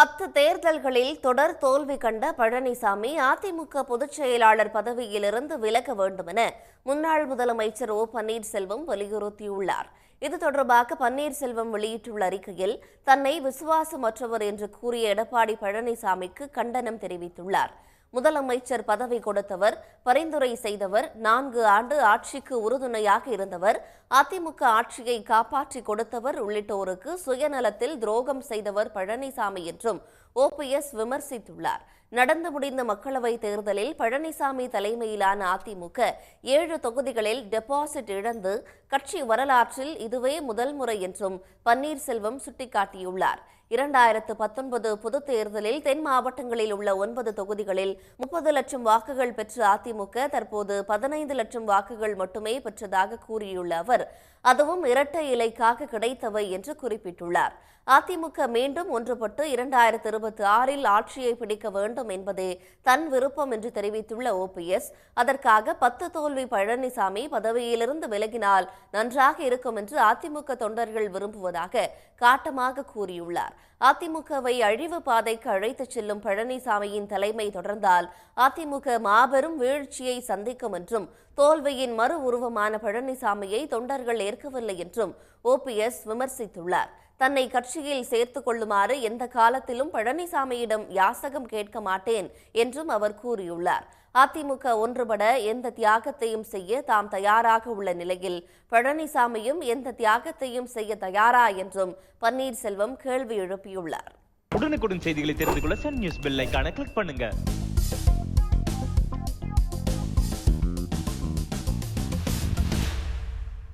பத்து தேர்தல்களில் தொடர் தோல்வி கண்ட பழனிசாமி அதிமுக பொதுச் செயலாளர் பதவியிலிருந்து விலக வேண்டும் என முன்னாள் முதலமைச்சர் ஓ பன்னீர்செல்வம் வலியுறுத்தியுள்ளார். இது தொடர்பாக பன்னீர்செல்வம் வெளியிட்டுள்ள அறிக்கையில் தன்னை விசுவாசமற்றவர் என்று கூறிய எடப்பாடி பழனிசாமிக்கு கண்டனம் தெரிவித்துள்ளார். முதலமைச்சர் பதவி கொடுத்தவர் பரிந்துரை செய்தவர் நான்கு ஆண்டு ஆட்சிக்கு உறுதுணையாக இருந்தவர் அதிமுக ஆட்சியை காப்பாற்றி கொடுத்தவர் உள்ளிட்டோருக்கு சுயநலத்தில் துரோகம் செய்தவர் பழனிசாமி என்றும் ஓபிஎஸ் விமர்சித்துள்ளார். நடந்து முடிந்த மக்களவைத் தேர்தலில் பழனிசாமி தலைமையிலான அதிமுக ஏழு தொகுதிகளில் டெபாசிட் இழந்து கட்சி வரலாற்றில் இதுவே முதல் முறை என்றும் பன்னீர்செல்வம் சுட்டிக்காட்டியுள்ளார். இரண்டாயிரத்து பத்தொன்பது பொதுத் தேர்தலில் தென் மாவட்டங்களில் உள்ள ஒன்பது தொகுதிகளில் முப்பது லட்சம் வாக்குகள் பெற்ற அதிமுக தற்போது பதினைந்து லட்சம் வாக்குகள் மட்டுமே பெற்றதாக கூறியுள்ள அவர் அதுவும் இரட்டை இலைக்காக கிடைத்தவை என்று குறிப்பிட்டுள்ளார். அதிமுக மீண்டும் ஒன்றுபட்டு இரண்டாயிரத்து இருபத்தி ஆறில் ஆட்சியை பிடிக்க வேண்டும் வேண்டும் என்பதே தன் விருப்பம் என்று தெரிவித்துள்ள ஓபிஎஸ் அதற்காக பத்து தோல்வி பழனிசாமி பதவியிலிருந்து விலகினால் நன்றாக இருக்கும் என்று அதிமுக தொண்டர்கள் விரும்புவதாக காட்டமாக கூறியுள்ளார். அதிமுகவை அழிவு பாதைக்கு அழைத்துச் செல்லும் பழனிசாமியின் தலைமை தொடர்ந்தால் அதிமுக மாபெரும் வீழ்ச்சியை சந்திக்கும் என்றும் தோல்வியின் மறு உருவமான பழனிசாமியை தொண்டர்கள் ஏற்கவில்லை என்றும் ஓபிஎஸ் விமர்சித்துள்ளார். தன்னை கட்சியில் சேர்த்துக் கொள்ளுமாறு எந்த காலத்திலும் பழனிசாமியிடம் யாசகம் கேட்க மாட்டேன் என்றும் அவர் கூறியுள்ளார். அதிமுக ஒன்றுபட எந்த தியாகத்தையும் செய்ய தாம் தயாராக உள்ள நிலையில் பழனிசாமியும் எந்த தியாகத்தையும் செய்ய தயாரா என்றும் பன்னீர்செல்வம் கேள்வி எழுப்பியுள்ளார். உடனுக்குடன் செய்திகளை தெரிந்து கொள்ள சன் நியூஸ் பெல் கிளிக் பண்ணுங்க.